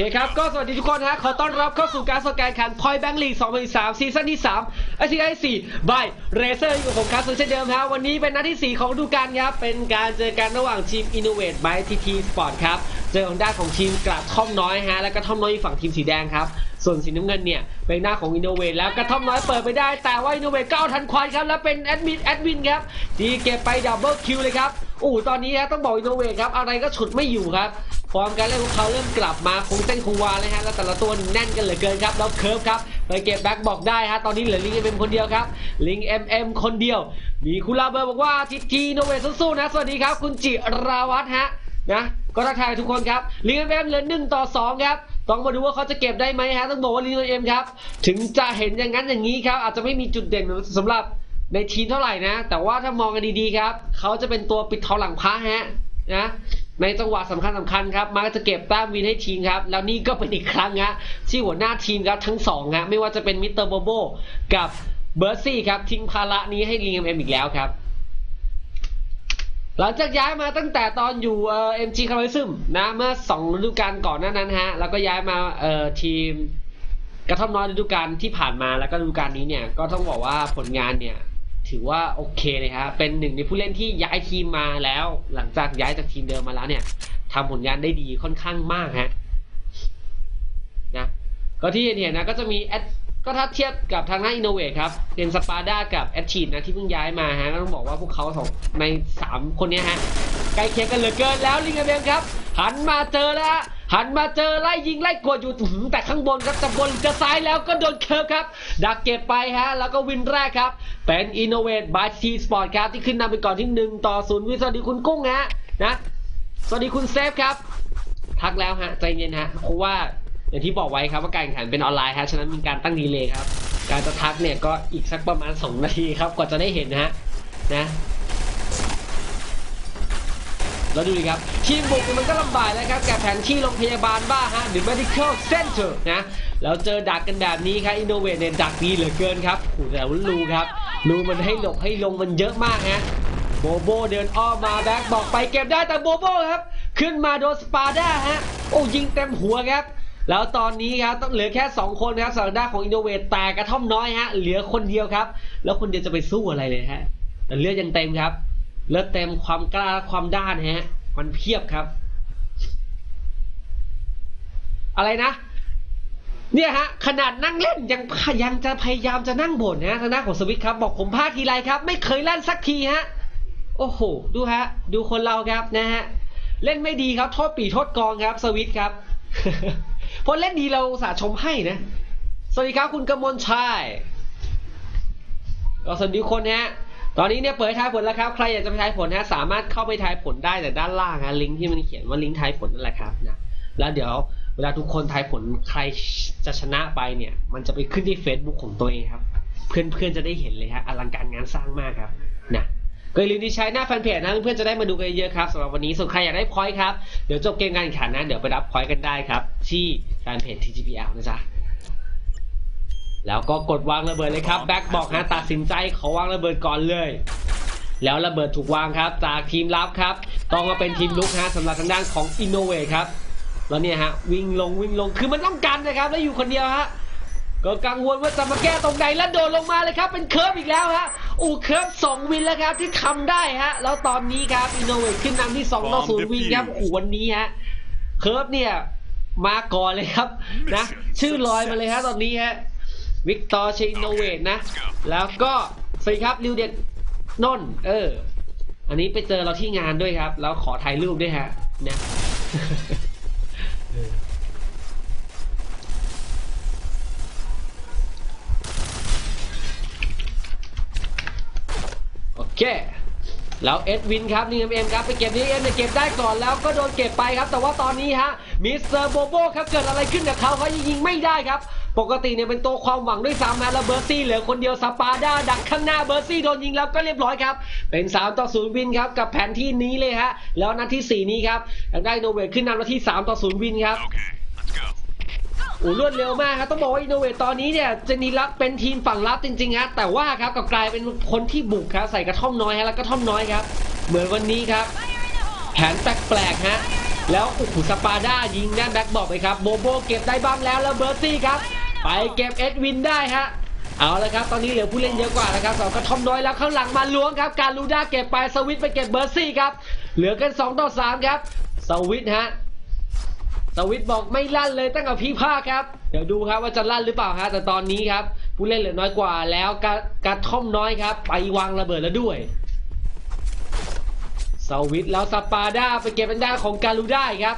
เคครับ ก็สวัสดีทุกคนฮะ ขอต้อนรับเข้าสู่การสกายขันพอยแบงค์ลีก2023ซีซั่นที่3อาทิตย์ที่4บายเรเซอร์อยู่กับผมครับสุดเช่นเดิมฮะ วันนี้เป็นนัดที่ 4 ของฤดูกาลครับ เป็นการเจอกันระหว่างทีม Innovate by TT Sport ครับ เจอของด้านของทีมกระท่อมน้อยฮะ และกระท่อมน้อยฝั่งทีมสีแดงครับ ส่วนสีน้ำเงินเนี่ยเป็นหน้าของ Innovate แล้วกระท่อมน้อยเปิดไปได้ แต่ว่า Innovate ก็เอาทันควันครับ แล้วเป็นแอดมินแอดวินครับที่เก็บไปดับเบิลคิวเลยครับ อ้ตอนนี้ฮะต้องบอก Innovate ครับอะไรก็ฉุดไม่อยู่ครับฟอร์มการเล่นของเขาเริ่มกลับมาคงเส้นคงวาเลยฮะแล้วแต่ละตัวแน่นกันเหลือเกินครับแล้วเคิร์ฟครับไปเก็บแบ็กบอกได้ฮะตอนนี้เหลือลิงเอ็มคนเดียวครับลิงเอ็มเอ็มคนเดียว มีคุณลาเบอร์บอกว่าทีทีโนเวทสู้ๆนะสวัสดีครับ คุณจิราวัฒน์ฮะนะก็ทักทายทุกคนครับลิงเอ็มเอ็มเหลือหนึ่งต่อสองครับต้องมาดูว่าเขาจะเก็บได้ไหมฮะต้องบอกว่าลิงเอ็มครับถึงจะเห็นอย่างนั้นอย่างนี้ครับอาจจะไม่มีจุดเด่นสำหรับ ในทีมเท่าไหร่นะ แต่ว่าถ้ามองกันดีๆครับ เขาจะเป็นตัวปิดทองหลังพระฮะนะในจังหวะสำคัญสำคัญครับมาจะเก็บแต้มวินให้ทีมครับ แล้วนี่ก็เป็นอีกครั้งฮะที่หัวหน้าทีมครับทั้งสองฮะไม่ว่าจะเป็นมิสเตอร์โบโบกับเบอร์ซี่ครับทิ้งภาระนี้ให้ลิงเอ็มอีกแล้วครับ หลังจากย้ายมาตั้งแต่ตอนอยู่เอ็มจีคาร์ซึมนะเมื่อสองฤดูกาลก่อนหน้านั้นฮะแล้วก็ย้ายมาเอ่อทีมกระท่อมน้อยฤดูกาลที่ผ่านมาแล้วก็ฤดูกาลนี้เนี่ยก็ต้องบอกว่าผลงานเนี่ย ถือว่าโอเคเลยครับเป็นหนึ่งในผู้เล่นที่ย้ายทีมมาแล้ว หลังจากย้ายจากทีมเดิมมาแล้วเนี่ยทำผลงานได้ดีค่อนข้างมากฮะนะก็ที่เห็นๆนะก็จะมีแอดก็ถ้าเทียบกับทางหน้าอินโนเวทครับเป็นสปาร์ด้ากับแอดชีดนะที่เพิ่งย้ายมาฮะก็ต้องบอกว่าพวกเขาสองในสามคนนี้ฮะใกล้เคียงกันเหลือเกินแล้วลิงกับเบมครับหันมาเจอแล้ว หันมาเจอไล่ยิงไล่กวดอยู่แต่ข้างบนครับจะบนจะซ้ายแล้วก็โดนเคิร์ฟครับ ดักเก็บไปฮะ แล้วก็วินแรกครับ เป็น Innovate by T Sport ครับ ที่ขึ้นนำไปก่อนที่ 1 ต่อ0วิสวัสดีคุณกุ้งฮะนะสวัสดีคุณเซฟครับ ทักแล้วฮะ ใจเย็นฮะเพราะว่าอย่างที่บอกไว้ครับว่าการแข่งขันเป็นออนไลน์ฮะฉะนั้นมีการตั้งดีเลย์ครับ การจะทักเนี่ยก็อีกสักประมาณ 2 นาทีครับกว่าจะได้เห็นนะฮะนะ แล้วดูดิครับ ทีมบุกมันก็ลำบากแล้วครับกับแผนที่โรงพยาบาลบ้าฮะหรือ medical center นะแล้วเจอดักกันแบบนี้ครับ innovate เนี่ยดักดีเหลือเกินครับโอ้แต่ว่ารูครับรูมันให้หลบให้ลงมันเยอะมากฮะโบโบเดินอ้อมมาแบ็กบอกไปเก็บได้แต่โบโบครับ ขึ้นมาโดนสปาด้าฮะโอ้ยิงเต็มหัวครับแล้วตอนนี้ครับต้องเหลือแค่ 2 คนครับสำหรับด้าของ innovate แต่กระท่อมน้อยฮะเหลือคนเดียวครับ แล้วคนเดียวจะไปสู้อะไรเลยฮะแต่เลือดยังเต็มครับ เลือดเต็มความกล้าความด้านฮะ มันเพียบครับ อะไรนะ เนี่ยฮะ ขนาดนั่งเล่นยังยังจะพยายามจะนั่งบ่นนะทางด้านของสวิตครับ บอกผมพลาดทีไรครับ ไม่เคยเล่นสักทีฮะ โอ้โห ดูฮะ ดูคนเราครับนะฮะ เล่นไม่ดีครับโทษปีโทษกองครับ สวิตครับพราะเล่นดีเราสาชมให้นะ สวัสดีครับคุณกมลชัยก็สวัสดีคนฮะ ตอนนี้เนี่ยเปิดทายผลแล้วครับใครอยากจะไปทายผลฮะสามารถเข้าไปทายผลได้แต่ด้านล่างฮะลิงก์ที่มันเขียนว่าลิงก์ทายผลนั่นแหละครับนะแล้วเดี๋ยวเวลาทุกคนทายผลใครจะชนะไปเนี่ย มันจะไปขึ้นที่ Facebook ของตัวเองครับ เพื่อนๆจะได้เห็นเลยฮะอลังการงานสร้างมากครับนะก็อย่าลืมที่ใช้หน้าแฟนเพจนะเพื่อนๆจะได้มาดูกันเยอะๆครับสำหรับวันนี้ส่วนใครอยากได้พอยต์ครับเดี๋ยวจบเกมการแข่งขันนะเดี๋ยวไปรับพอยต์กันได้ครับ ที่แฟนเพจ TGPL นะจ๊ะ แล้วก็กดวางระเบิดเลยครับแบ็คบอกฮะตัดสินใจขอวางระเบิดก่อนเลย แล้วระเบิดถูกวางครับ จากทีมรับครับ ต้องมาเป็นทีมลุกฮะสำหรับทางด้านของ Innovate ครับแล้วเนี่ยฮะวิ่งลงวิ่งลงคือมันต้องกันนะครับ แล้วอยู่คนเดียวฮะก็กังวลว่าจะมาแก้ตรงไหนแล้วโดดลงมาเลยครับ เป็นเคิร์ฟอีกแล้วฮะอู้เคิร์ฟสองวินแล้วครับที่ทำได้ฮะแล้วตอนนี้ครับ Innovate ขึ้นนำที่2ต่อ0วินครับโอ้โหวันนี้ฮะเคิร์ฟเนี่ยมาก่อนเลยครับนะชื่อลอยมาเลยฮะตอนนี้ฮะ วิกตอร์ชิโนเวตนะ แล้วก็สวัสดีครับริวเด็ดนนท์เออ อันนี้ไปเจอเราที่งานด้วยครับ แล้วขอถ่ายรูปด้วยฮะนะเออโอเคแล้วเอ็ดวินครับนี่เอ็มครับไปเก็บนี่เอ็มเนี่ยเก็บได้ก่อนแล้วก็โดนเก็บไปครับ แต่ว่าตอนนี้ฮะมิสเตอร์โบโบครับเกิดอะไรขึ้นกับเขาเขายังยิงไม่ได้ครับ ปกติเนี่ยเป็นตัวความหวังด้วยซ้ำนะแล้วเบอร์ซี่เหลือคนเดียวสปาด้าดักข้างหน้าเบอร์ซี่โดนยิงแล้วก็เรียบร้อยครับ เป็น 3 ต่อ 0 วินครับ กับแผนที่นี้เลยฮะ แล้วนัดที่ 4 นี้ครับทางได้โนเวทขึ้นนำนัดที่ 3 ต่อ 0 วินครับ Okay, let's go. โอ้รวดเร็วมากครับต้องบอกว่าอินโนเวทตอนนี้เนี่ยเจนีรับเป็นทีมฝั่งรับจริงๆฮะแต่ว่าครับกลับกลายเป็นคนที่บุกครับใส่กระท่อมน้อยฮะแล้วกระท่อมน้อยครับ เหมือนวันนี้ครับ แผนแปลกๆฮะแล้วโอ้โหสปาด้ายิงนะแบ็คบอกไปครับโบโบเก็บได้บ้างแล้วแล้วเบอร์ซี่ครับ ไปเก็บเอ็ดวินได้ฮะเอาละครับ ตอนนี้เหลือผู้เล่นเยอะกว่านะครับสองกระทอมน้อยแล้วข้างหลังมาล้วงครับ การลูด้าเก็บไปสวิตไปเก็บเบอร์ซี่ครับ เหลือกัน 2 ต่อ 3 ครับ สวิตฮะ สวิตบอกไม่ลั่นเลยตั้งแต่พี่ภาคครับ เดี๋ยวดูครับว่าจะลั่นหรือเปล่าฮะ แต่ตอนนี้ครับ ผู้เล่นเหลือน้อยกว่าแล้วกระกระท่อมน้อยครับ ไปวางระเบิดแล้วด้วย สวิตแล้วสปาด้าไปเก็บเป็นด้านของการลูด้าครับ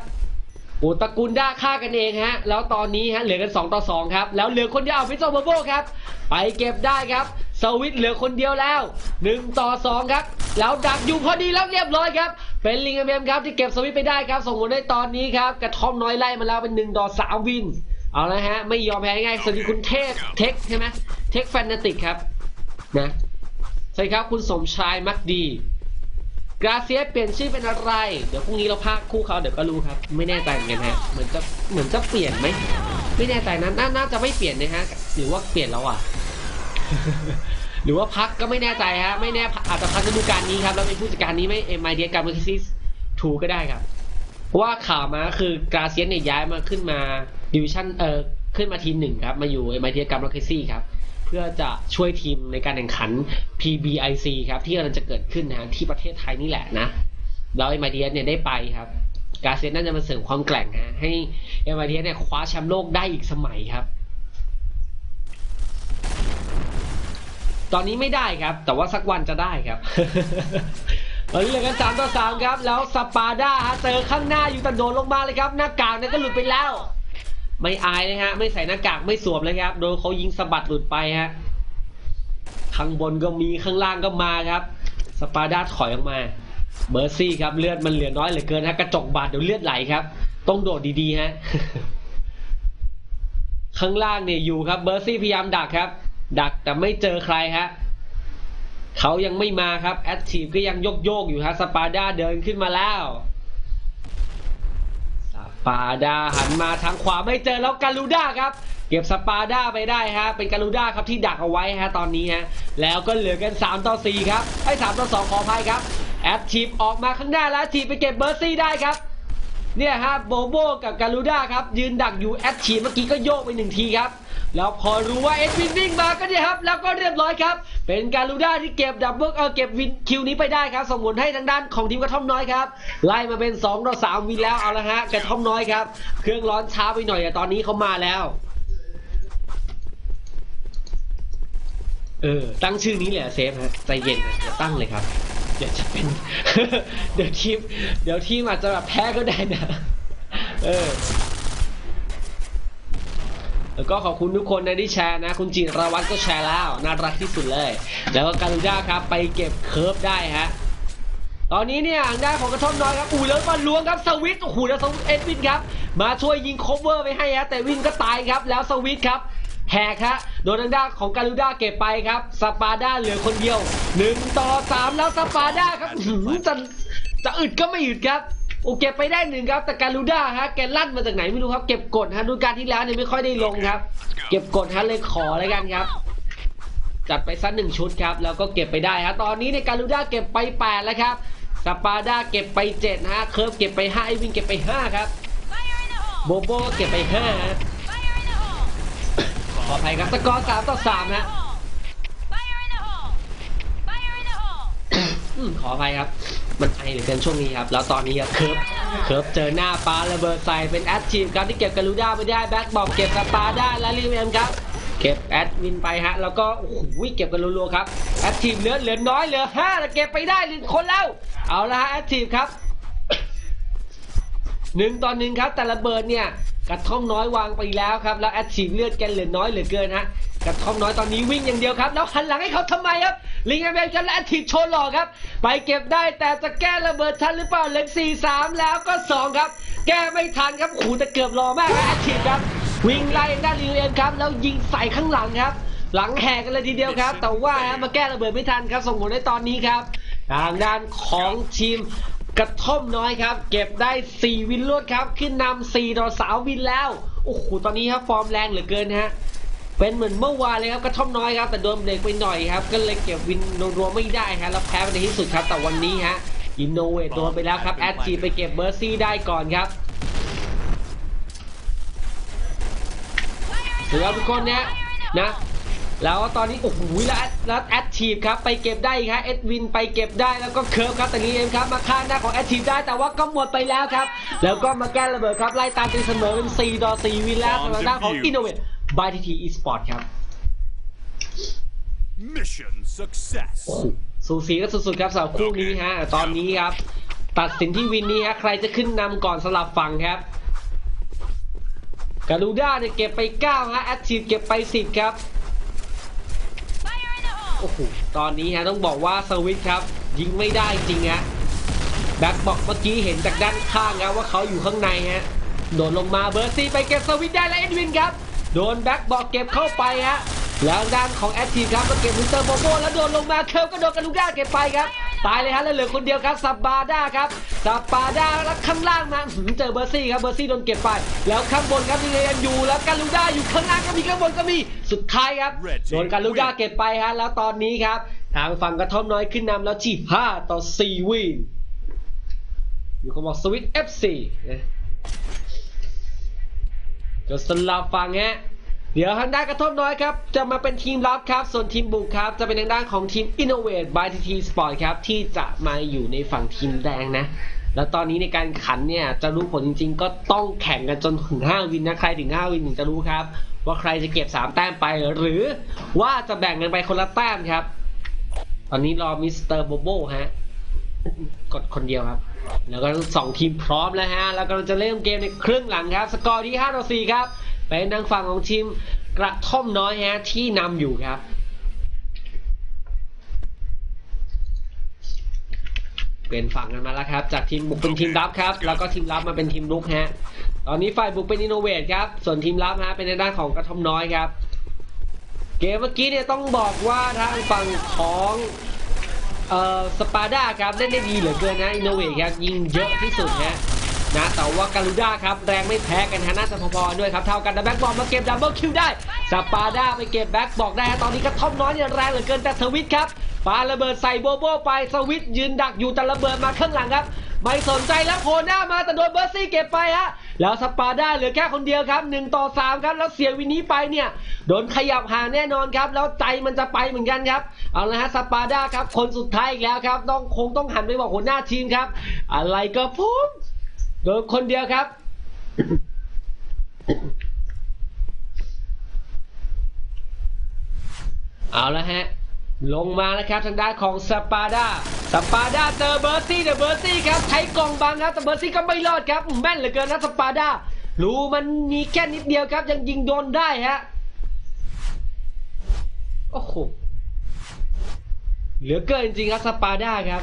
โอ้ตระกูลด้าฆ่ากันเองฮะ แล้วตอนนี้ฮะเหลือกัน 2 ต่อ 2 ครับ แล้วเหลือคนเดียวเอาฟิโซโบโบครับ ไปเก็บได้ครับสวิตเหลือคนเดียวแล้ว 1 ต่อ 2 ครับ แล้วดักอยู่พอดีแล้วเรียบร้อยครับ เป็นลิงเอมครับที่เก็บสวิตไปได้ครับ ส่งผลได้ตอนนี้ครับ กระท่อมน้อยไล่มาแล้วเป็น1ต่อ3วิน เอาละฮะ ไม่ยอมแพ้ง่ายสวัสดีคุณเทพเทคใช่ไหมเทคแฟนติกครับนะใช่ครับคุณสมชายมักดี กราเซียเปลี่ยนชื่อเป็นอะไร เดี๋ยวพรุ่งนี้เราพากคู่เขาเดี๋ยวก็รู้ครับ ไม่แน่ใจเหมือนกันฮะเหมือนจะเหมือนจะเปลี่ยนไหมไม่แน่ใจนะนน่าจะไม่เปลี่ยนนะฮะหรือว่าเปลี่ยนแล้วอะ หรือว่าพักก็ไม่แน่ใจฮะไม่แน่อาจจะพักฤดูกาลนี้ครับแล้วเป็นผู้จัดการนี้ไม่เอ็มไอเดียการมาคิซิสทูก็ได้ครับเพราะว่าข่าวมาคือกราเซียเนี่ยย้ายมาขึ้นมาดิวิชั่นเออขึ้นมาทีมหนึ่งครับมาอยู่เอ็มไอเดียการมาคิซี่ครับ พื่อจะช่วยทีมในการแข่งขัน PBIC ครับ ที่กำลังจะเกิดขึ้นนะที่ประเทศไทยนี่แหละนะแล้วเอ็มไอเดียเนี่ยได้ไปครับ กาเซนน่าจะมาเสริมความแกร่งฮะให้เอ็มไอเดียเนี่ยคว้าแชมป์โลกได้อีกสมัยครับ ตอนนี้ไม่ได้ครับ แต่ว่าสักวันจะได้ครับตอนนี้เหลือกันสามต่อสามครับ แล้วสปาด้าเจอข้างหน้าอยู่แต่โดนลงมาเลยครับ หน้ากากเนี่ยก็หลุดไปแล้ว ไม่อายเลยฮะ ไม่ใส่หน้ากากไม่สวมเลยครับ โดนเขายิงสะบัดหลุดไปฮะ ข้างบนก็มีข้างล่างก็มาครับ สปาดาถอยออกมา เบอร์ซี่ครับเลือดมันเหลือน้อยเหลือเกินฮะกระจกบาดเดี๋ยวเลือดไหลครับ ต้องโดดดีๆฮะ ข้างล่างเนี่ยอยู่ครับ เบอร์ซี่พยายามดักครับ ดักแต่ไม่เจอใครฮะเขายังไม่มาครับแอคทีฟก็ยังโยกโยกๆอยู่ฮะสปาด้าเดินขึ้นมาแล้ว ปาดาหันมาทางขวาไม่เจอแล้วการูด้าครับเก็บสปาด้าไปได้ฮะเป็นการูด้าครับที่ดักเอาไว้ฮะตอนนี้ฮะแล้วก็เหลือกัน 3 ต่อ 4 ครับไอ้3ต่อ 2 ขออภัยครับ แอดทีฟออกมาข้างหน้าแล้วทีไปเก็บเบอร์ซี่ได้ครับเนี่ยฮะโบโบกับการูด้าครับยืนดักอยู่แอดทีฟเมื่อกี้ก็โยกไปหนึ่งทีครับ แล้วพอรู้ว่าเอ็ดวินวิ่งมาก็เนี่ยครับ แล้วก็เรียบร้อยครับ เป็นการลูด้าที่เก็บดับเบิลเออเก็บวินคิวนี้ไปได้ครับส่งผลให้ทางด้านของทีมกระท่อมน้อยครับ ไล่มาเป็น2ต่อ3วินแล้วเอาละฮะกระท่อมน้อยครับ เครื่องร้อนช้าไปหน่อยแต่ตอนนี้เขามาแล้ว เออ ตั้งชื่อนี้เลยเหรอเซฟฮะใจเย็นนะอย่าตั้งเลยครับเดี๋ยวจะเป็นเดี๋ยวทีมเดี๋ยวทีมอาจจะแบบแพ้ก็ได้นะ เออ แล้วก็ขอบคุณทุกคนนะที่แชร์นะ คุณจิรวัตรก็แชร์แล้ว น่ารักที่สุดเลย แล้วก็การูด้าครับไปเก็บเคิร์ฟได้ฮะตอนนี้เนี่ยทางด้านของกระท่อมน้อยครับอู้แล้วมาล้วงครับสวิตโอ้โหแล้วสวิตเอ็ดวินครับมาช่วยยิงโคเวอร์ไปให้ฮะแต่วินก็ตายครับแล้วสวิตครับแหกฮะโดนทางด้านของการูด้าเก็บไปครับสปาด้าเหลือคนเดียวหนึ่งต่อสามแล้วสปาด้าครับจะจะอึดก็ไม่อึดครับ โอ้เก็บไปได้หนึ่งครับ แต่การูด้าฮะแกลั่นมาจากไหนไม่รู้ครับ เก็บกดฮะดูการที่แล้วเนี่ยไม่ค่อยได้ลงครับ เก็บกดฮะเลยขอเลยกันครับ จัดไปสักหนึ่งชุดครับ แล้วก็เก็บไปได้ฮะตอนนี้ในยการูด้าเก็บไป8แล้วครับสปาด้าเก็บไป7ฮะเคิร์ฟเก็บไป5ไอวินเก็บไป5ครับ Fire in the โบ hole! โบก็เก็บไป5ฮะ Fire in the hole! ขออภัยครับสกอร์3ต่อ3ฮะ Fire in the hole! Fire in the hole! อืมขออภัยครับ มันไอเหลือเกินช่วงนี้ครับ แล้วตอนนี้ครับเคิร์ฟเคิร์ฟเจอหน้าปาระเบิดใส่เป็นแอดทีมครับที่เก็บการูด้าไปได้แบ็คบอกเก็บสปาได้และรีเมมครับเก็บแอดวินไปฮะ แล้วก็โอ้โหเก็บกันรัวๆครับแอดทีมเหลือเหลือน้อยเหลือห้าแต่เก็บไปได้หนึ่งคนแล้ว เอาละฮะแอดทีมครับหนึ่งต่อหนึ่งครับ แต่ระเบิดเนี่ยกระท่อมน้อยวางไปแล้วครับ แล้วแอดทีมเลือดแกเหลือน้อยเหลือเกินฮะ กระท่อมน้อยตอนนี้วิ่งอย่างเดียวครับ แล้วหันหลังให้เขาทำไมครับ ลิงแอมเบลกันและทีมโชว์หล่อครับ ไปเก็บได้แต่จะแก้ระเบิดทันหรือเปล่าเหลือสี่สามแล้วก็สองครับ แก้ไม่ทันครับโอ้โหแต่เกือบรอมากครับแอดทีมครับ วิ่งไล่ด้านลิงเอ็นครับ แล้วยิงใส่ข้างหลังครับ หลังแหกกันเลยทีเดียวครับ แต่ว่ามาแก้ระเบิดไม่ทันครับ ส่งผลในตอนนี้ครับ ทางด้านของทีมกระท่อมน้อยครับ เก็บได้ 4 วินรวดครับ ขึ้นนำ4ต่อ3วินแล้ว โอ้โห ตอนนี้ครับฟอร์มแรงเหลือเกินฮะ เป็นเหมือนเมื่อวานเลยครับกระท่อมน้อยครับแต่โดนเบรกไปหน่อยครับก็เลยเก็บวินรวมๆไม่ได้ฮะแล้วแพ้ไปในที่สุดครับแต่วันนี้ฮะอินโนเวทโดนไปแล้วครับแอดจีไปเก็บเบอร์ซี่ได้ก่อนครับถือว่าทุกคนเนี่ยนะแล้วตอนนี้โอ้โหแล้วแล้วแอดทีฟครับไปเก็บได้อีกครับเอ็ดวินไปเก็บได้แล้วก็เคิร์ฟครับแต่นี้เองครับมาฆ่าหน้าของแอดทีฟได้แต่ว่าก็หมดไปแล้วครับ แล้วก็มาแก้ระเบิดครับไล่ตามตีเสมอเป็น4ต่อ4วินแล้วสำหรับด้านของ Innovate by TT Esport ครั บ Mission success. โอ้โหสูสีกันสุดๆครับสำหรับคู่นี้ฮะ ตอนนี้ครับ ตัดสินที่วินนี้ฮะ ใครจะขึ้นนำก่อนสลับฝั่งครับกาลูด้าเนี่ยเก็บไป 9 ฮะ แอดทีฟเก็บไป 10 ครับ Fire in the hole! โอ้โห ตอนนี้ฮะ ต้องบอกว่าสวิตช์ครับ ยิงไม่ได้จริงฮะแบ็คบอกเมื่อกี้เห็นจากด้านข้างครับว่าเขาอยู่ข้างในฮะ โดนลงมาเบอร์ซี่ไปเก็บสวิตช์ได้แล้วเอ็ดวินครับ โดนแบ็คบอกเก็บเข้าไปฮะแล้วด้านของแอคทีฟครับก็เก็บมิสเตอร์โบโบแล้วโดนลงมาเคิร์ฟก็โดนกาลูก้าเก็บไปครับ ตายเลยฮะแล้วเหลือคนเดียวครับซับบาด้าครับซับบาด้าแล้วข้างล่างมาหืมเจอเบอร์ซี่ครับเบอร์ซี่โดนเก็บไป แล้วข้างบนครับมีเรียนอยู่แล้วกาลูด้าอยู่ข้างล่างก็มีข้างบนก็มีสุดท้ายครับโดนกาลูด้าเก็บไปฮะแล้วตอนนี้ครับ ทางฝั่งกระท่อมน้อยขึ้นนำแล้วที่5ต่อ4วินมีคนบอกสวิต FC นะ ก็สลับฝั่งฮะเดี๋ยวทางด้านกระท่อมน้อยครับ จะมาเป็นทีมรับครับ ส่วนทีมบุกครับ จะเป็นทางด้านของทีม Innovate by TT Sport ครับ ที่จะมาอยู่ในฝั่งทีมแดงนะ แล้วตอนนี้ในการขันเนี่ย จะรู้ผลจริงๆ ก็ต้องแข่งกันจนถึง 5 วินนะ ใครถึง 5 วินถึงจะรู้ครับ ว่าใครจะเก็บ 3 แต้มไป หรือว่าจะแบ่งกันไปคนละแต้มครับ ตอนนี้รอมิสเตอร์โบโบฮะ กดคนเดียวครับ แล้วก็สองทีมพร้อมแล้วฮะ แล้วก็จะเริ่มเกมในครึ่งหลังครับ สกอร์ที่5ต่อ4ครับ เป็นทางฝั่งของทีมกระท่อมน้อยฮะที่นำอยู่ครับเป็นฝั่งกันมาแล้วครับ จากทีมบุกเป็นทีมรับครับ แล้วก็ทีมรับมาเป็นทีมรุกฮะ ตอนนี้ฝ่ายบุกเป็นอินโนเวทครับ ส่วนทีมรับฮะเป็นในด้านของกระท่อมน้อยครับ เกมเมื่อกี้เนี่ยต้องบอกว่าทางฝั่งของ เอ่อสปาร์ด้าครับเล่นได้ดีเหลือเกินนะอินโนเวทครับยิงเยอะที่สุดฮะนะแต่ว่าการูด้าครับแรงไม่แพ้กันฮะน่าจะพอๆด้วยครับเท่ากันแต่แบ็กบอลมาเก็บดับเบิลคิวได้สปาร์ด้าไปเก็บแบ็กบอกได้ตอนนี้กระท่อมน้อยเนี่ยแรงเหลือเกินแต่สวิตครับปาระเบิดใส่โบโบไปสวิตยืนดักอยู่แต่ระเบิดมาข้างหลังครับ ไม่สนใจแล้วโผล่หน้ามาแต่โดนเบอร์ซี่เก็บไปฮะแล้วสปาร์ด้าเหลือแค่คนเดียวครับ1ต่อ3ครับแล้วเสียวินนี้ไปเนี่ยโดนขยับห่างแน่นอนครับ แล้วใจมันจะไปเหมือนกันครับ เอาละฮะสปาร์ด้าครับ คนสุดท้ายอีกแล้วครับ ต้องคงต้องหันไปบอกหัวหน้าทีมครับ อะไรก็ผมโดนคนเดียวครับเอาละฮะ ลงมานะครับทางด้านของสปาร์ด้า สปาด้าเจอเบอร์ซี่เดอะเบอร์ซี่ครับใช้กล่องบังครับแต่เบอร์ซี่ก็ไม่รอดครับแม่นเหลือเกินนะสปาด้ารู้มันมีแค่นิดเดียวครับยังยิงโดนได้ฮะโอ้โหเหลือเกินจริงครับสปาด้าครับ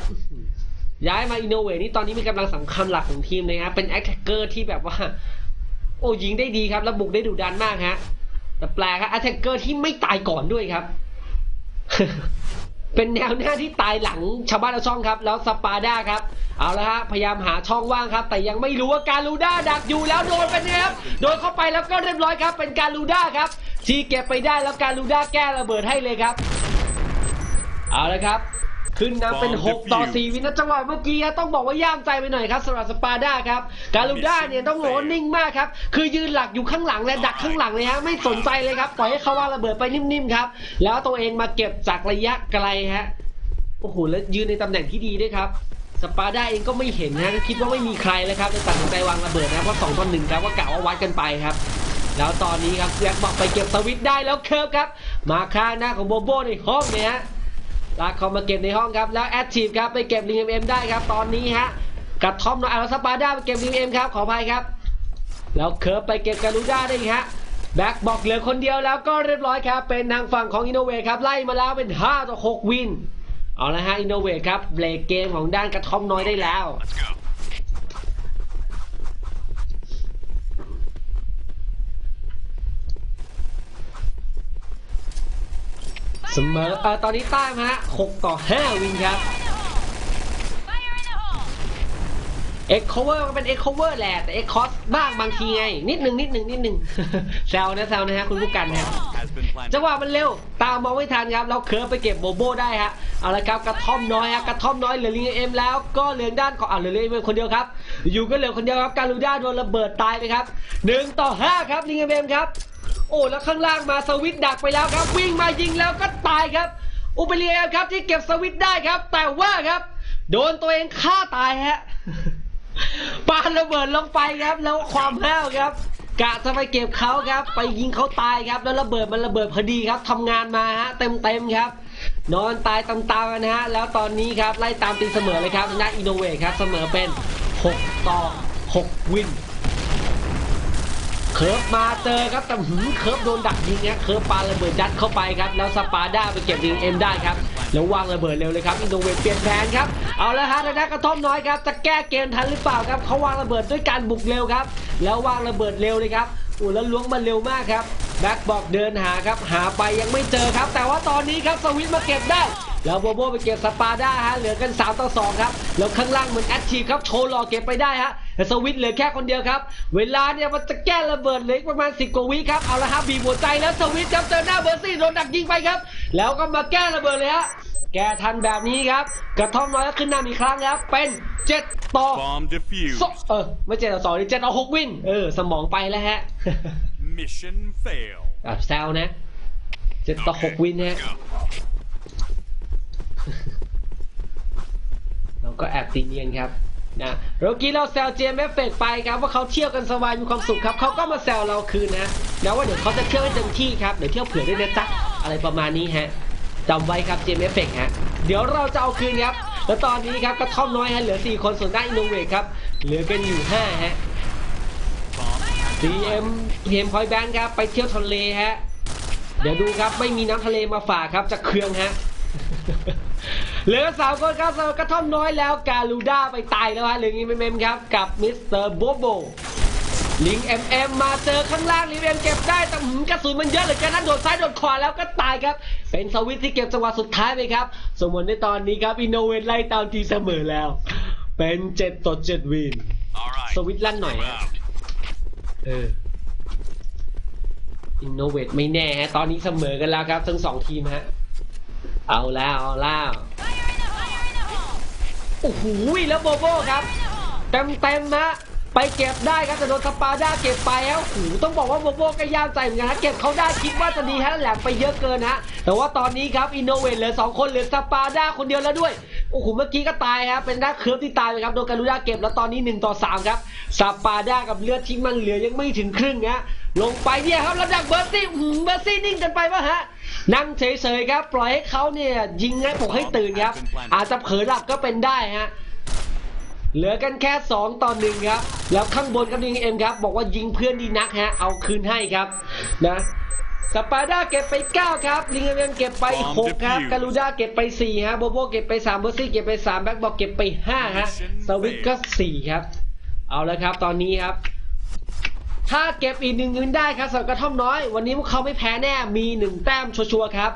ย้ายมาอินโนเวทนี่ตอนนี้มีกำลังสำคัญหลักของทีมเลยครับเป็นแอคแทกเกอร์ที่แบบว่า โอ้ยิงได้ดีครับแล้วบุกได้ดุดันมากฮะแต่แปลกครับแอคแทกเกอร์ที่ไม่ตายก่อนด้วยครับ เป็นแนวหน้าที่ตายหลังชาวบ้านเอาช่องครับ แล้วสปาร์ด้าครับ เอาละฮะพยายามหาช่องว่างครับ แต่ยังไม่รู้ว่าการูด้าดักอยู่แล้วโดนไปนะครับโดนเข้าไปแล้วก็เรียบร้อยครับ เป็นการูด้าครับที่เก็บไปได้แล้วการูด้าแก้ระเบิดให้เลยครับ เอาละครับ ขึ้นนำเป็น 6 ต่อ 4 วินาทีจังหวะเมื่อกี้ครับต้องบอกว่าย่ามใจไปหน่อยครับสำหรับสปาร์ด้าครับการูด้าเนี่ยต้องบอกว่านิ่งมากครับ คือยืนหลักอยู่ข้างหลังและดักข้างหลังเลยฮะไม่สนใจเลยครับปล่อยให้เขาว่าระเบิดไปนิ่มๆครับ แล้วตัวเองมาเก็บจากระยะไกลฮะโอ้โหแล้วยืนในตำแหน่งที่ดีด้วยครับสปาร์ด้าเองก็ไม่เห็นนะคิดว่าไม่มีใครเลยครับเลยตัดสินใจวางระเบิดนะเพราะสองต่อหนึ่งครับว่ากะว่าวัดกันไปครับแล้วตอนนี้ครับแจ็คบอกไปเก็บสวิตช์ได้แล้วเคิร์ฟครับ มาข้างหน้าของโบโบในห้องเนี่ยฮะ ลากเขามาเก็บในห้องครับ แล้วแอดทีฟครับไปเก็บลิงเอ็มได้ครับ ตอนนี้ฮะกระท่อมน้อยอาร์สปาด้าไปเก็บลิงเอ็มครับขออภัยครับ แล้วเคิร์ฟไปเก็บการูด้าได้ฮะแบ็กบอกเหลือคนเดียวแล้วก็เรียบร้อยครับ เป็นทางฝั่งของอินโนเวทครับ ไล่มาแล้วเป็น 5 ต่อ 6 วิน เอาละฮะอินโนเวทครับเบรกเกมของด้านกระท่อมน้อยได้แล้ว สมอเออตอนนี้ใต้มาฮะ6ต่อ 5 วินครับเอ็กโคเวอร์ก็เป็นเอ็กโคเวอร์แหละแต่เอ็กคอสบ้างบางทีไง นิดหนึ่งนิดหนึ่งนิดหนึ่งแซวนะแซวนะฮะคุณผู้กันฮะจังหวะมันเร็ว ตามมองไม่ทันครับ เราเคิร์ฟไปเก็บโบโบได้ฮะเอาละครับกระท่อมน้อยฮะกระท่อมน้อยเหลือลิงเอ็มแล้วก็เหลือด้านของอ่าเหลือลิงเอ็มคนเดียวครับ อยู่ก็เหลือคนเดียวครับการูด้าโดนระเบิดตายไปครับหนึ่งต่อห้าครับลิงเอ็มครับ โอ้แล้วข้างล่างมาสวิตดักไปแล้วครับ วิ่งมายิงแล้วก็ตายครับ อุเบเลียครับที่เก็บสวิตได้ครับ แต่ว่าครับ โดนตัวเองฆ่าตายฮะปาระเบิดลงไปครับ แล้วความห้าวครับกะจะไปเก็บเขาครับ ไปยิงเขาตายครับ แล้วระเบิดมันระเบิดพอดีครับทำงานมาฮะเต็มเต็มครับ นอนตายตามๆกันนะฮะแล้วตอนนี้ครับไล่ตามตีเสมอเลยครับทางด้านอินโนเวทครับเสมอเป็น 6 ต่อ 6 วิน เคิร์ฟมาเจอครับแต่หืมเคิร์ฟโดนดักยิงนะเคิร์ฟปาระเบิดยัดเข้าไปครับแล้วสปาด้าไปเก็บดิงเอ็มได้ครับแล้ววางระเบิดเร็วเลยครับอินโดเวทเปลี่ยนแผนครับเอาละฮะทางด้านกระท่อมน้อยครับจะแก้เกมทันหรือเปล่าครับเขาวางระเบิดด้วยการบุกเร็วครับแล้ววางระเบิดเร็วเลยครับโอ้แล้วล้วงมาเร็วมากครับแบ็คบอกเดินหาครับหาไปยังไม่เจอครับ แต่ว่าตอนนี้ครับสวิตมาเก็บได้แล้วโบโบไปเก็บสปาด้าฮะเหลือกัน3ต่อ2ครับแล้วข้างล่างเหมือนแอคทีครับโชว์รอเก็บไปได้ฮะ แต่สวิตช์เหลือแค่คนเดียวครับ เวลาเนี่ยมันจะแก้ระเบิดเหลืออีกประมาณ 10กว่าวิครับเอาละฮะบีบหัวใจแล้วสวิตช์ครับเจอหน้าเบอร์ซี่โดนดักยิงไปครับ แล้วก็มาแก้ระเบิดเลยฮะแก้ทันแบบนี้ครับ กระท่อมน้อยก็ขึ้นนำอีกครั้งครับเป็น7ต่อ Bomb defused. สองเออไม่เจ็ดต่อสองนี่เจ็ดต่อหกวินเออสมองไปแล้วฮะ Mission fail. แบบแซวนะเจ็ดต่อหกวินฮะ Let's go. เราก็แอบตีเนียนครับ นะเมื่อกี้เราแซวเจมส์เอฟเฟกไปครับว่าเขาเที่ยวกันสบายมีความสุขครับเขาก็มาแซวเราคืนนะนะว่าเดี๋ยวเขาจะเที่ยวให้เต็มที่ครับเดี๋ยวเที่ยวเผื่อด้วยนะจ๊ะอะไรประมาณนี้ฮะจำไว้ครับเจมส์เอฟเฟกฮะเดี๋ยวเราจะเอาคืนครับแล้วตอนนี้ครับกระท่อมน้อยฮะเหลือ 4 คนส่วนด้าอินโนเวทครับเหลือกันอยู่5ฮะ DM PM Point Bank ครับไปเที่ยวทะเลฮะเดี๋ยวดูครับไม่มีน้ำทะเลมาฝากครับจะเคืองฮะ เหลือสาวคนครับสาวกระท่อมน้อยแล้วการูด้าไปตายแล้วฮะเหลืองี้เมมครับกับมิสเตอร์โบโบลิงเอ็มเอ็มมาเจอข้างล่างลิงเอ็มเก็บได้แต่หืมกระสุนมันเยอะเหลือเกินนั้นโดดซ้ายโดดขวาแล้วก็ตายครับ เป็นสวิตช์ที่เก็บจังหวะสุดท้ายไปครับ สมมติในตอนนี้ครับอินโนเวทไล่ตามทีเสมอแล้ว เป็น7ต่อ7วิน All right. สวิตช์ลั่นหน่อย Move ฮะ out. เอออินโนเวทไม่แน่ฮะตอนนี้เสมอกันแล้วครับ ทั้งสองทีมฮะ เอาแล้วเอาแล้วโอ้โหแล้วโบโบครับ เต็มเต็มนะไปเก็บได้ครับแต่โดนสปาด้าเก็บไปฮะโอ้โหต้องบอกว่าโบโบก็ย่ามใจเหมือนกันฮะเก็บเขาได้คิดว่าจะดีฮะแหลมไปเยอะเกินฮะแต่ว่าตอนนี้ครับอินโนเวทเหลือสองคนเหลือสปาด้าคนเดียวแล้วด้วยโอ้โหเมื่อกี้ก็ตายฮะเป็นด้าเคิร์ฟที่ตายไปครับโดนการูด้าเก็บแล้วตอนนี้1ต่อ3ครับสปาด้ากับเลือดที่มันเหลือยังไม่ถึงครึ่งฮะลงไปเนี่ยครับระดับเบอร์ซี่หือเบอร์ซี่นิ่งกันไปปะฮะ นั่งเฉยๆครับ ปล่อยให้เขาเนี่ยยิงให้ปลุกให้ตื่นครับ อาจจะเผลอหลับก็เป็นได้ฮะเหลือกันแค่ 2 ต่อหนึ่งครับ แล้วข้างบนครับดิงเอ็มครับ บอกว่ายิงเพื่อนดีนักฮะ เอาคืนให้ครับนะสปาร์ด้าเก็บไป 9 ครับ ลิงเอ็มเก็บไป 6 ครับ การูด้าเก็บไป 4 ฮะ โบโบเก็บไป3เบอร์ซี่เก็บไป 3 แบ็คบอกเก็บไป 5 ฮะสวิตก็ 4 ครับ เอาแล้วครับตอนนี้ครับ ถ้าเก็บอีกหนึ่งเงินได้ครับสำหรับกระท่อมน้อย วันนี้พวกเขาไม่แพ้แน่มีหนึ่งแต้มชัวร์ครับ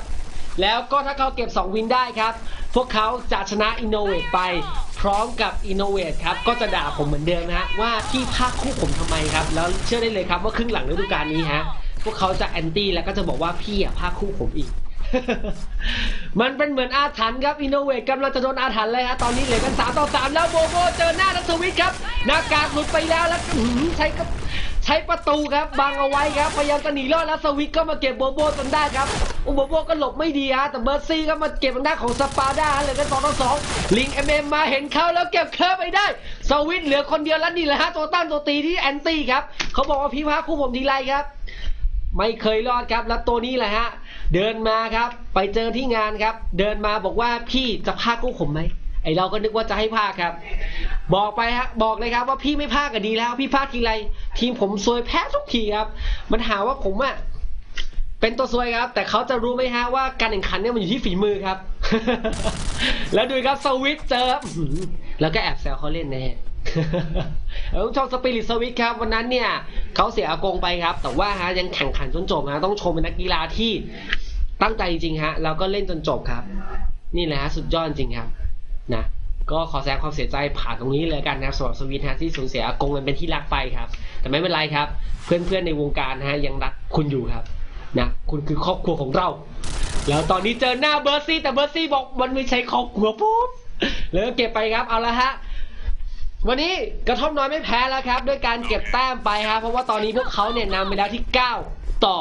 แล้วก็ถ้าเขาเก็บ 2 วินได้ครับ พวกเขาจะชนะ Innovate ไป พร้อมกับ Innovate ครับ ก็จะด่าผมเหมือนเดิมนะฮะว่าพี่ภาคคู่ผมทำไมครับ แล้วเชื่อได้เลยครับว่าครึ่งหลังฤดูกาลนี้ฮะ พวกเขาจะแอนตี้แล้วก็จะบอกว่าพี่อะภาคคู่ผมอีก มันเป็นเหมือนอาถรรพ์ครับอินโนเวทกำลังจะโดนอาถรรพ์เลยฮะ ตอนนี้เหลือกัน3ต่อ3แล้วโบโบเจอหน้านัทวิทย์ครับหน้ากากหลุดไปแล้วแล้วอื้อหือใช้กับ ใช้ประตูครับบังเอาไว้ครับพยายามจะหนีรอดแล้วสวิทก็มาเก็บโบโบจนได้ครับโอ้โบโบก็หลบไม่ดีฮะแต่เบอร์ซี่ก็มาเก็บทางด้านของสปาร์ด้าเหลือกัน2ต่อ2ลิงเอ็มเอ็มมาเห็นเขาแล้วเก็บเคอร์ไปได้สวิทเหลือคนเดียวแล้วนี่แหละฮะตัวต้านตัวตีที่แอนตี้ครับเขาบอกว่าพี่พาคู่ผมทีไรครับ ไม่เคยรอดครับแล้วตัวนี้แหละฮะเดินมาครับ ไปเจอที่งานครับ เดินมาบอกว่าพี่จะพากู้ผมไหม ไอเราก็นึกว่าจะให้พาครับ บอกไปฮะบอกเลยครับว่าพี่ไม่พาก็ดีแล้ว พี่พาทีไรทีมผมซวยแพ้ทุกทีครับ มันหาว่าผมอะเป็นตัวซวยครับ แต่เขาจะรู้ไหมฮะว่าการแข่งขันเนี่ยมันอยู่ที่ฝีมือครับ แล้วดูครับสวิตเจอแล้วก็แอบแซวเขาเล่นนะฮะเออชมสปิริตสวิตครับวันนั้นเนี่ยเขาเสียอากงไปครับ แต่ว่าฮะยังแข่งขันจนจบนะต้องชมเป็นนักกีฬาที่ตั้งใจจริงๆฮะแล้วก็เล่นจนจบครับ นี่แหละฮะสุดยอดจริงครับ ก็ขอแสดงความเสียใจผ่านตรงนี้เลยกันนะครับสำหรับสวีทฮะที่สูญเสียอากงมันเป็นที่รักไปครับ แต่ไม่เป็นไรครับ เพื่อนๆในวงการนะฮะยังรักคุณอยู่ครับนะคุณคือครอบครัวของเรา แล้วตอนนี้เจอหน้าเบอร์ซี่แต่เบอร์ซี่บอกมันไม่ใช่ครอบครัวปุ๊บแล้วเก็บไปครับเอาละฮะวันนี้กระท่อมน้อยไม่แพ้แล้วครับ ด้วยการเก็บแต้มไปครับเพราะว่าตอนนี้พวกเขาเนี่ยนำไปแล้วที่ 9 ต่อ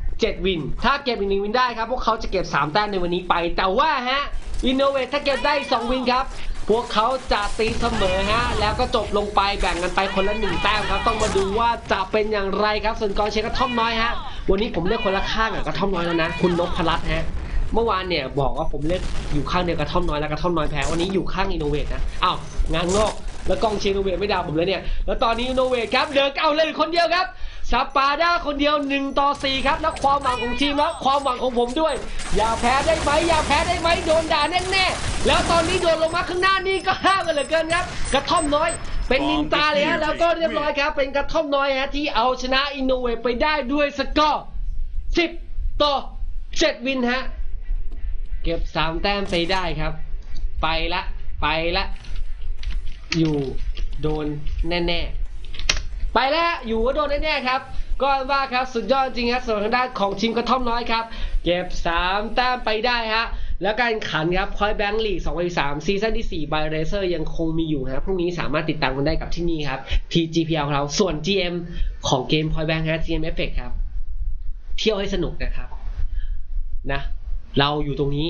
7 วิน ถ้าเก็บอีกหนึ่งวินได้ครับ พวกเขาจะเก็บ 3 แต้มในวันนี้ไปแต่ว่าฮะ อินโนเวทถ้าเก็บได้2วินครับ พวกเขาจะตีเสมอฮะ แล้วก็จบลงไปแบ่งกันไปคนละหนึ่งแต้มครับ ต้องมาดูว่าจะเป็นอย่างไรครับ ส่วนกองเชียร์กระท่อมน้อยฮะ วันนี้ผมเลือกคนละข้างกับกระท่อมน้อยแล้วนะ คุณนพรัตน์ฮะ เมื่อวานเนี่ยบอกว่าผมเลือกอยู่ข้างเดียวกระท่อมน้อยแล้วกระท่อมน้อยแพ้ วันนี้อยู่ข้างอินโนเวทนะ อ้าวงานงอก แล้วกองเชียร์อินโนเวทไม่ด่าผมเลยเนี่ย แล้วตอนนี้อินโนเวทครับเดินเอาเลยคนเดียวครับ ซาปาด้าคนเดียว 1 ต่อ 4 ครับ แล้วความหวังของทีมแล้วความหวังของผมด้วย อย่าแพ้ได้ไหมอย่าแพ้ได้ไหมโดนด่าแน่ๆ แล้วตอนนี้โดนลงมาข้างหน้านี่ก็ห้ามกันเหลือเกินครับ กระท่อมน้อย เป็นนินตาเลยฮะแล้วก็เรียบร้อยครับ เป็นกระท่อมน้อยฮะที่เอาชนะอินโนเวทไปได้ด้วยสกอร์10 ต่อ 7 วินฮะเก็บสามแต้มไปได้ครับ ไปละ ไปละ อยู่โดนแน่ ๆ ไปแล้ว อยู่ก็โดนแน่ๆครับก็ว่าครับสุดยอดจริงครับส่วนทางด้านของทีมกระท่อมน้อยครับ เก็บ 3 แต้มไปได้ฮะแล้วการแข่งขันครับคอยแบงค์ลีก2023ซีซั่นที่4 by Racer ยังคงมีอยู่นะครับพรุ่งนี้สามารถติดตามกันได้กับที่นี่ครับ TGPL ของเราส่วน GM ของเกม Point Bank ฮะ GM Effect ครับ เที่ยวให้สนุกนะครับนะเราอยู่ตรงนี้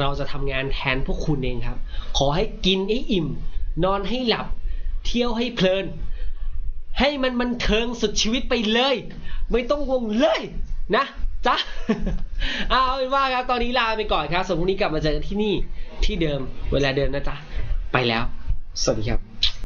เราจะทำงานแทนพวกคุณเองครับ ขอให้กินให้อิ่ม นอนให้หลับ เที่ยวให้เพลิน ให้มันมันเทิงสุดชีวิตไปเลย ไม่ต้องงงเลยนะจ๊ะเอาเป็นว่าครับตอนนี้ลาไปก่อนครับส่วนพรุ่งนี้กลับมาเจอกันที่นี่ที่เดิมเวลาเดิมนะจ๊ะไปแล้ว สวัสดีครับ